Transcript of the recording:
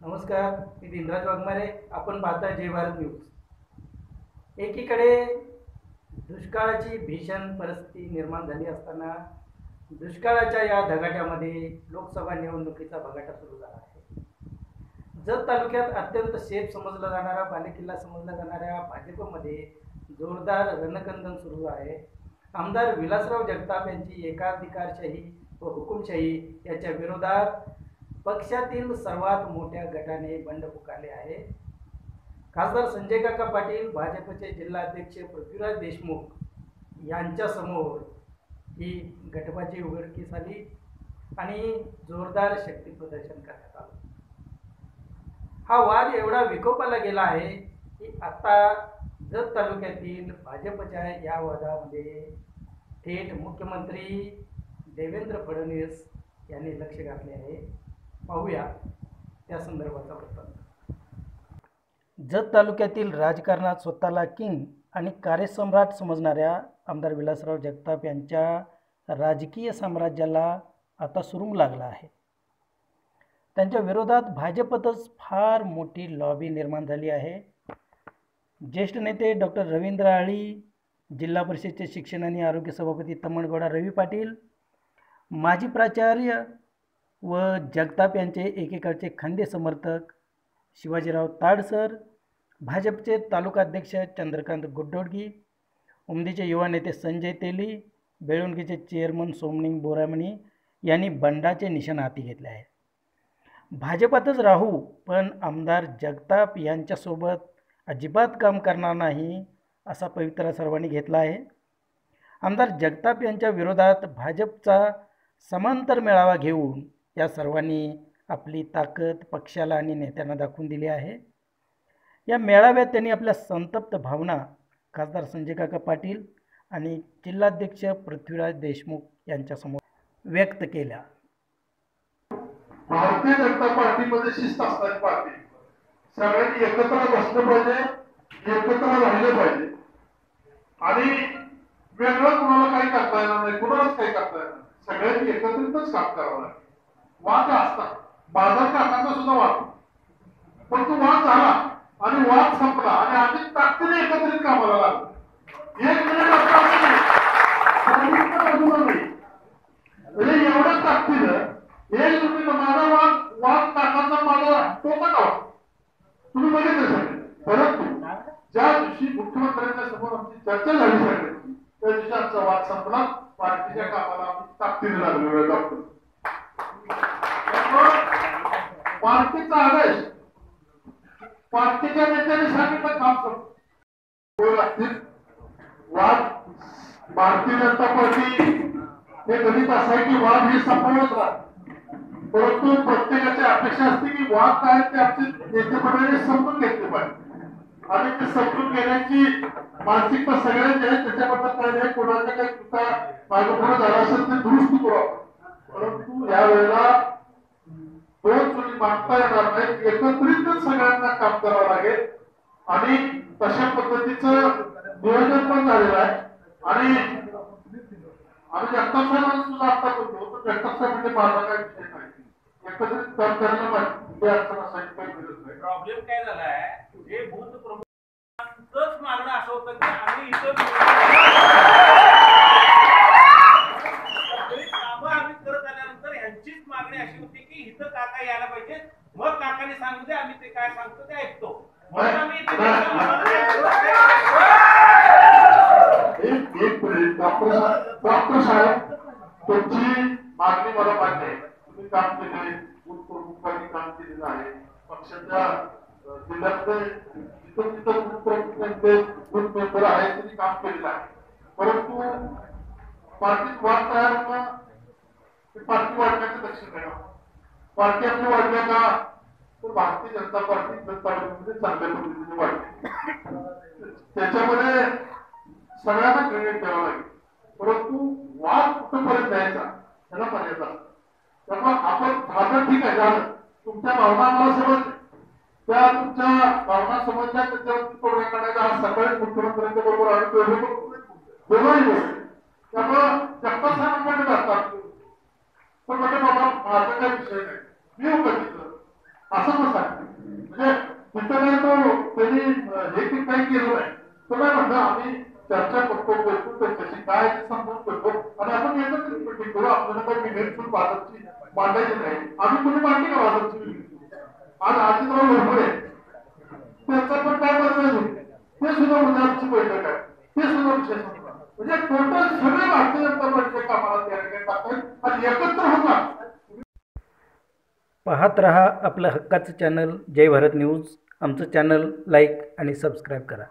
नमस्कार मी दिनराज वाघमारे आपण पाहता जय भारत न्यूज. एकीकडे दुष्काळाची भीषण परिस्थिती निर्माण झाली असताना दुष्काळाच्या या धगाट्यामध्ये लोकसभा निवडणुकीचा भगाटा सुरू झाला आहे. जत तालुक्यात अत्यंत सेफ समजला जाणारा बालेकिल्ला समजला जाणाऱ्या भाजपमध्ये जोरदार रणकंदन सुरू आहे. आमदार विलासराव जगताप यांची एकाधिकारशाही व हुकुमशाही याच्या विरोधात पक्षातील सर्वात मोठ्या गटाने बंड पुकारले आहे. खासदार संजय काका पाटील भाजपचे जिल्हाध्यक्ष पृथ्वीराज देशमुख यांच्यासमोर ही गटबाजी उघडकीस आली आणि जोरदार शक्ती प्रदर्शन करण्यात आलं. हा वाद एवढा विकोपाला गेला आहे की आता जत तालुक्यातील भाजपच्या या वादामध्ये थेट मुख्यमंत्री देवेंद्र फडणवीस यांनी लक्ष घातले आहे. पाहूया त्या संदर्भाचा वृत्तांत. जत तालुक्यातील राजकारणात स्वतःला किंग आणि कार्यसम्राट समजणाऱ्या आमदार विलासराव जगताप यांच्या राजकीय साम्राज्याला आता सुरूंग लागला आहे. त्यांच्या विरोधात भाजपतच फार मोठी लॉबी निर्माण झाली आहे. ज्येष्ठ नेते डॉक्टर रवींद्र आळी जिल्हा परिषदेचे शिक्षण आणि आरोग्य सभापती तमणगौडा रवी पाटील माजी प्राचार्य व जगताप यांचे एकेकडचे खंदे समर्थक शिवाजीराव ताडसर भाजपचे तालुकाध्यक्ष चंद्रकांत गुड्डोडगी उमदीचे युवा नेते संजय तेली बेळुंगीचे चेअरमन सोमनिंग बोरामणी यांनी बंडाचे निशाण हाती घेतले आहे. भाजपातच राहू पण आमदार जगताप यांच्यासोबत अजिबात काम करणार नाही असा पवित्रा सर्वांनी घेतला आहे. आमदार जगताप यांच्या विरोधात भाजपचा समांतर मेळावा घेऊन या सर्वांनी आपली ताकद पक्षाला आणि नेत्यांना दाखवून दिली आहे. या मेळाव्यात त्यांनी आपल्या संतप्त भावना खासदार संजय काका पाटील आणि जिल्हाध्यक्ष पृथ्वीराज देशमुख यांच्यासमोर व्यक्त केल्या. भारतीय जनता पार्टीमध्ये शिस्त असणारी पार्टी. सगळ्यांनी एकत्र बसलं पाहिजे एकत्र राहिलं पाहिजे. आणि वेगळं कुणाला काही करता येणार नाही कुणालाच काही करता येणार नाही. सगळ्यांनी एकत्रितच काम करावं लागेल. वाद असतात बाजार काकाचा सुद्धा वाद. पण तो वाद झाला आणि वाद संपला आणि आम्ही ताकदीने एकत्रित कामाला लागलो. एक मिनिट म्हणजे एवढ्या ताकदीनं एक तुम्ही माझा वाद वाद टाकाचा माझा टोका का तुम्ही बघितलं सगळे परंतु ज्या दिवशी मुख्यमंत्र्यांच्या समोर आमची चर्चा झाली सगळ्यांची त्या दिवशी आमचा वाद संपला. पार्टीच्या कामाला आम्ही ताकदीने लागलेलो डॉक्टर पार्टीचा आदेश. पार्टीच्या नेत्याने सांगितलं काम करतो वाद भारतीय जनता पार्टी हे गणित असाय की वाद हे संपवत राहत. परंतु प्रत्येकाची अपेक्षा असते की वाद काय ते आमचे नेतेपणाने समजून घेतले पाहिजे. आणि ते समजून घेण्याची मानसिकता सगळ्यांची आहे. त्याच्याबद्दल काय नाही. कोणाचा काही चुका मागे पुढे झाला असेल ते दुरुस्त करू परंतु यावेळेला मांडता येणार नाही एकत्रितच सगळ्यांना काम करावं लागेल. आणि तशा पद्धतीचं नियोजन पण झालेलं आहे. आणि आम्ही जगताप साहेबांना सुद्धा आता बोलतो तर जगताप साहेब म्हणजे माझा काय विषय नाही. एकत्रित काम करायला पाहिजे अडचण असायची काही गरज नाही. प्रॉब्लेम काय झालाय? हे भूत प्रमुखांचंच मागणं असं होतं की आम्ही इथं सगळी कामं आम्ही करत आल्यानंतर ह्यांचीच मागणी अशी होती की इथं काका यायला पाहिजे. मग काकाने सांगू दे आम्ही ते काय सांगतो ते ऐकतो. म्हणून आम्ही इथे निघालो. आम्हाला काय एक एक मिनिट. डॉक्टर साहेब डॉक्टर साहेब तुमची मागणी मला मान्य आहे. तुम्ही काम केले बूथ प्रमुखांनी काम केलेलं आहे. पक्षाच्या जिल्ह्यातले जिथं जिथं बूथ प्रमुखांचे बूथ मेंबर आहेत त्यांनी काम केलेलं आहे. परंतु पार्टीत वाद तयार होणं ते पार्टी वाढण्याचं लक्ष ठेवा पार्टी आपली वाढल्या का तर भारतीय जनता पार्टी जत तालुक्यामध्ये चांगल्या पद्धतीने वाढली. त्याच्यामध्ये सगळ्यांना क्रेडिट द्यावं लागेल. परंतु वाद कुठपर्यंत द्यायचा त्याला मर्यादा त्यामुळे आपण झालं ठीक आहे झालं. तुमच्या भावना आम्हाला समजल्या. त्या तुमच्या भावना समजल्या त्याच्यावरती प्रोग्राम काढायचा हा सकाळी मुख्यमंत्र्यांच्या बरोबर आम्ही दोघे दोघंही त्यामुळं जगताप साहेब म्हणत असतात पण म्हणजे माझा वाचायचा विषय नाही मी उपस्थित असं कसं आहे म्हणजे पुस्तकाने तो त्यांनी हे की काही केलं नाही. तर काय म्हणलं आम्ही चर्चा करतो बोलतो त्यांच्याशी काय समजून करतो. आणि आपण एकत्र मीटिंग करू आपल्याला काही विनंतफुल बाजूची मांडायची नाही. आम्ही कुणी मांडली का बाजूची आज आजीराव लोकरे त्यांचा पण काय बदल ते सुद्धा म्हणजे आमची बैठक आहे. ते सुद्धा विशेष म्हणजे टोटल सगळे भारतीय जनता पार्टी पाहत रहा आपलं हक्काचं चॅनल जय भारत न्यूज आमचं चॅनल लाईक आणि सबस्क्राईब करा.